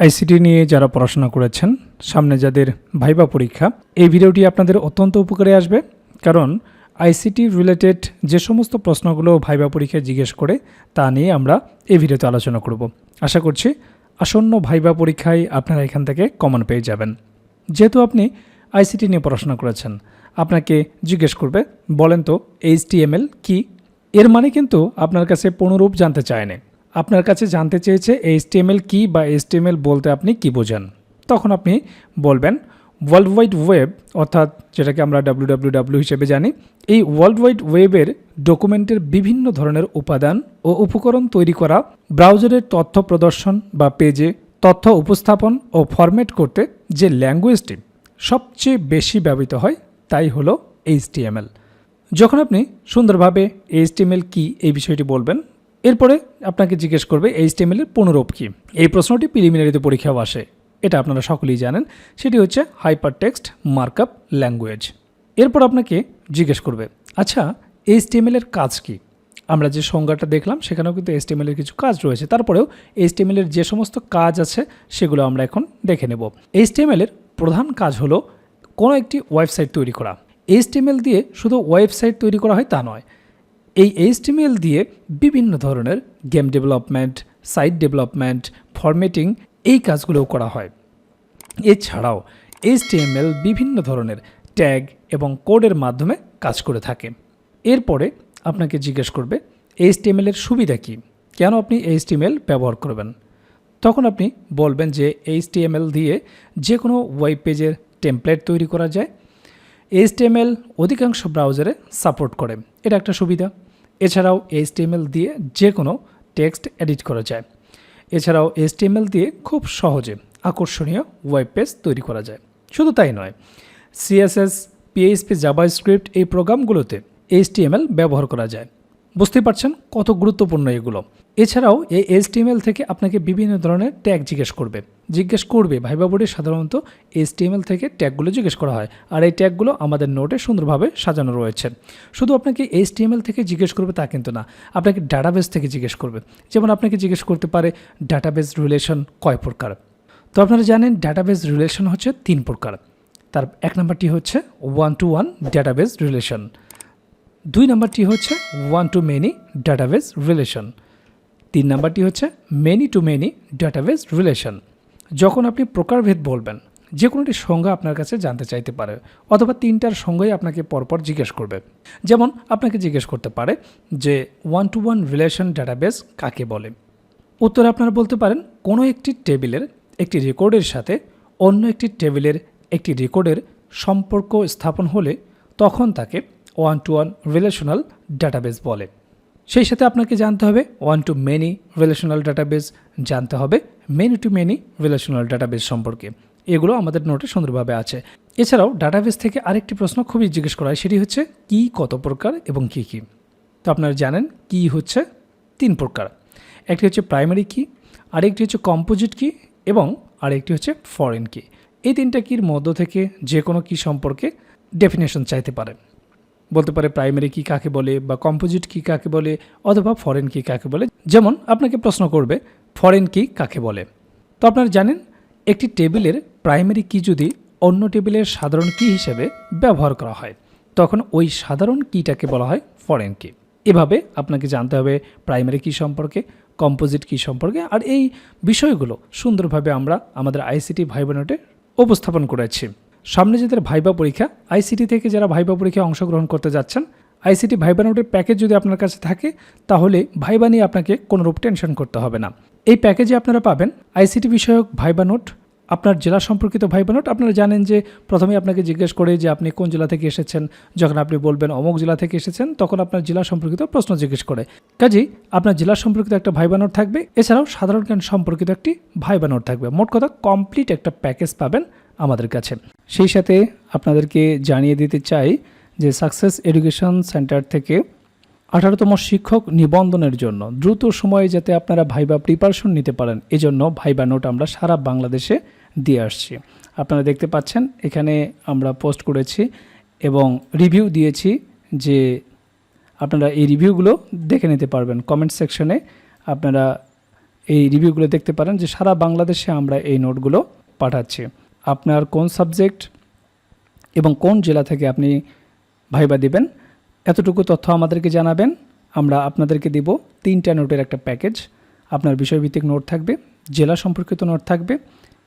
ICT নিয়ে যারা পড়াশোনা করেছেন, সামনে যাদের ভাইবা পরীক্ষা, এই ভিডিওটি আপনাদের অত্যন্ত উপকারে আসবে। কারণ আইসিটি রিলেটেড যে সমস্ত প্রশ্নগুলো ভাইবা পরীক্ষায় জিজ্ঞেস করে, তা নিয়ে আমরা এই ভিডিওতে আলোচনা করব। আশা করছি আসন্ন ভাইবা পরীক্ষায় আপনারা এখান থেকে কমন পেয়ে যাবেন। যেহেতু আপনি আইসিটি নিয়ে পড়াশোনা করেছেন, আপনাকে জিজ্ঞেস করবে, বলেন তো, এইচটিএমএল কি? এর মানে কিন্তু আপনার কাছে পুনরূপ জানতে চায়নি। আপনার কাছে জানতে চেয়েছে এইচটিএমএল কি বা এইচটিএমএল বলতে আপনি কি বোঝান, তখন আপনি বলবেন ওয়ার্ল্ড ওয়াইড ওয়েব অর্থাৎ যেটাকে আমরা ডাব্লিউ হিসেবে জানি। এই ওয়ার্ল্ড ওয়াইড ওয়েবের ডকুমেন্টের বিভিন্ন ধরনের উপাদান ও উপকরণ তৈরি করা ব্রাউজারের তথ্য প্রদর্শন বা পেজে তথ্য উপস্থাপন ও ফরম্যাট করতে যে ল্যাঙ্গুয়েজটি সবচেয়ে বেশি ব্যবহৃত হয়, তাই হলো এইচটিএমএল। যখন আপনি সুন্দরভাবে এইচটিএমএল কি এই বিষয়টি বলবেন এরপরে আপনাকে জিজ্ঞেস করবে এইচটিএমএল এর পুনরূপ কি। এই প্রশ্নটি প্রিলিমিনারিতে পরীক্ষাও আসে। এটা আপনারা সকলেই জানেন। সেটি হচ্ছে হাইপার টেক্সট মার্কআপ ল্যাঙ্গুয়েজ এরপর আপনাকে জিজ্ঞেস করবে আচ্ছা এইচটিএমএল এর কাজ কি? আমরা যে সংজ্ঞাটা দেখলাম, সেখানেও কিন্তু এইচটিএমএল এর কিছু কাজ রয়েছে। তারপরেও এইচটিএমএল এর যে সমস্ত কাজ আছে, সেগুলো আমরা এখন দেখে নেব। এইচটিএমএল এর প্রধান কাজ হলো কোনো একটি ওয়েবসাইট তৈরি করা। এইচটিএমএল দিয়ে শুধু ওয়েবসাইট তৈরি করা হয় তা নয় এই এইচটিএমএল দিয়ে বিভিন্ন ধরনের game development site development formatting এই কাজগুলোও করা হয়। এছাড়াও এইচটিএমএল বিভিন্ন ধরনের ট্যাগ এবং কোডের মাধ্যমে কাজ করে থাকে। এরপরে আপনাকে জিজ্ঞেস করবে এইচটিএমএল এর সুবিধা কী? কেন আপনি এইচটিএমএল ব্যবহার করবেন? তখন আপনি বলবেন যে এইচটিএমএল দিয়ে যে কোনো ওয়েব পেজের টেমপ্লেট তৈরি করা যায়। এইচটিএমএল অধিকাংশ ব্রাউজারে সাপোর্ট করে। এটা একটা সুবিধা। এছাড়াও এইচটিএমএল দিয়ে যে কোনো টেক্সট এডিট করা যায়। এছাড়াও এইচটিএমএল দিয়ে খুব সহজে আকর্ষণীয় ওয়েব পেজ তৈরি করা যায়। শুধু তাই নয় সিএসএস পিএইচপি জাবা স্ক্রিপ্ট এই প্রোগ্রামগুলোতে এইচটিএমএল ব্যবহার করা যায়। বুঝতেই পারছেন কত গুরুত্বপূর্ণ এগুলো। এছাড়াও এই এইচটিএমএল থেকে আপনাকে বিভিন্ন ধরনের ট্যাগ জিজ্ঞেস করবে। জিজ্ঞেস করবে ভাইবা বোর্ডে সাধারণত এইচটিএমএল থেকে ট্যাগগুলো জিজ্ঞেস করা হয়। আর এই ট্যাগগুলো আমাদের নোটে সুন্দরভাবে সাজানো রয়েছে। শুধু আপনাকে এইচটিএমএল থেকে জিজ্ঞেস করবে তা কিন্তু না, আপনাকে ডাটাবেস থেকে জিজ্ঞেস করবে। যেমন আপনাকে জিজ্ঞেস করতে পারে ডাটাবেস রিলেশন কয় প্রকার? তো আপনারা জানেন ডাটাবেস রিলেশন হচ্ছে তিন প্রকার। তার এক নম্বরটি হচ্ছে one to one database relation দুই নম্বরটি হচ্ছে one to many database relation তিন নাম্বারটি হচ্ছে many to many database relation যখন আপনি প্রকারভেদ বলবেন, যে কোনোটি সংজ্ঞা আপনার কাছে জানতে চাইতে পারে, অথবা তিনটার সঙ্গেই আপনাকে পরপর জিজ্ঞেস করবে। যেমন, আপনাকে জিজ্ঞেস করতে পারে যে one to one relation database কাকে বলে? উত্তরে আপনারা বলতে পারেন, কোনো একটি টেবিলের একটি রেকর্ডের সাথে অন্য একটি টেবিলের একটি রেকর্ডের সম্পর্ক স্থাপন হলে তখন তাকে one to one relational database বলে। সেই সাথে আপনাকে জানতে হবে one to many relational database জানতে হবে many to many relational database সম্পর্কে। এগুলো আমাদের নোটে সুন্দরভাবে আছে। এছাড়াও ডাটাবেস থেকে আরেকটি প্রশ্ন খুবই জিজ্ঞেস করা হয়, সেটি হচ্ছে কি কত প্রকার এবং কি কি? তো আপনারা জানেন কি হচ্ছে তিন প্রকার। একটি হচ্ছে প্রাইমারি কি আরেকটি হচ্ছে কম্পোজিট কি এবং আরেকটি হচ্ছে ফরেন কি এই তিনটা কির মধ্য থেকে যে কোনো কি সম্পর্কে ডেফিনেশন চাইতে পারেন। বলতে পারে প্রাইমারি কি কাকে বলে বা কম্পোজিট কি কাকে বলে অথবা ফরেন কি কাকে বলে। যেমন আপনাকে প্রশ্ন করবে ফরেন কি কাকে বলে? তো আপনারা জানেন, একটি টেবিলের প্রাইমারি কি যদি অন্য টেবিলের সাধারণ কি হিসেবে ব্যবহার করা হয়, তখন ওই সাধারণ কিটাকে বলা হয় ফরেন কি। এভাবে আপনাকে জানতে হবে প্রাইমারি কি সম্পর্কে কম্পোজিট কি সম্পর্কে, আর এই বিষয়গুলো সুন্দরভাবে আমরা আমাদের আইসিটি ভাইবানোটে উপস্থাপন করেছি। সামনে যাদের ভাইবা পরীক্ষা আইসিটি থেকে যারা ভাইবা পরীক্ষায় অংশগ্রহণ করতে যাচ্ছেন আইসিটি ভাইবা নোটের প্যাকেজ যদি আপনার কাছে থাকে, তাহলে ভাইবা নিয়ে আপনাকে কোনোরূপ টেনশন করতে হবে না। এই প্যাকেজে আপনারা পাবেন আইসিটি বিষয়ক ভাইবা নোট, আপনার জেলা সম্পর্কিত ভাইবা নোট। আপনারা জানেন যে প্রথমে আপনাকে জিজ্ঞেস করে যে আপনি কোন জেলা থেকে এসেছেন, যখন আপনি বলবেন অমুক জেলা থেকে এসেছেন, তখন আপনার জেলা সম্পর্কিত প্রশ্ন জিজ্ঞেস করে। কাজেই আপনার জেলা সম্পর্কিত একটা ভাইবা নোট থাকবে, এছাড়াও সাধারণ জ্ঞান সম্পর্কিত একটি ভাইবা নোট থাকবে। মোট কথা কমপ্লিট একটা প্যাকেজ পাবেন আমাদের কাছে। সেই সাথে আপনাদেরকে জানিয়ে দিতে চাই যে সাকসেস এডুকেশন সেন্টার থেকে আঠারোতম শিক্ষক নিবন্ধনের জন্য দ্রুত সময়ে যাতে আপনারা ভাইবা প্রিপারেশন নিতে পারেন, এজন্য ভাইবা নোট আমরা সারা বাংলাদেশে দিয়ে আসছি। আপনারা দেখতে পাচ্ছেন, এখানে আমরা পোস্ট করেছি এবং রিভিউ দিয়েছি যে আপনারা এই রিভিউগুলো দেখে নিতে পারবেন। কমেন্ট সেকশনে আপনারা এই রিভিউগুলো দেখতে পারেন যে সারা বাংলাদেশে আমরা এই নোটগুলো পাঠাচ্ছি। আপনার কোন সাবজেক্ট এবং কোন জেলা থেকে আপনি ভাইবা দিবেন, এতটুকু তথ্য আমাদেরকে জানাবেন। আমরা আপনাদেরকে দিব তিনটা নোটের একটা প্যাকেজ। আপনার বিষয়ভিত্তিক নোট থাকবে, জেলা সম্পর্কিত নোট থাকবে